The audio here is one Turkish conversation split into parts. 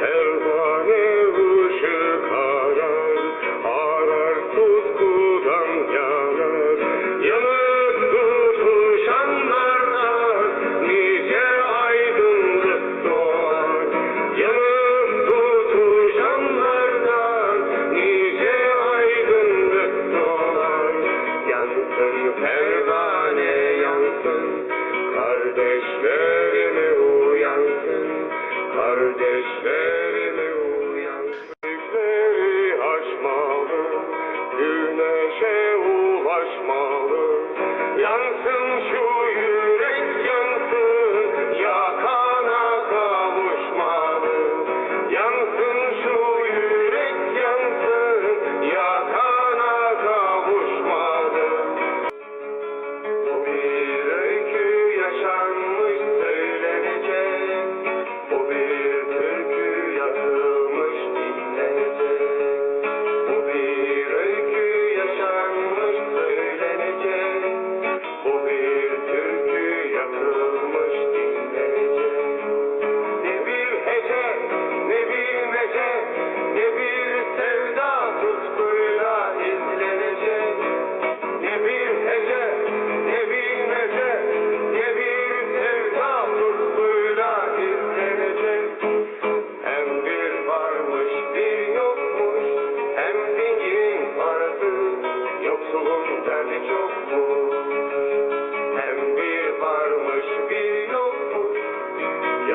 Helva Kardeşlerimi uyansın. Gökleri aşmalı, güneşe ulaşmalı. Yansın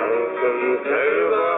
Pflanzen selber.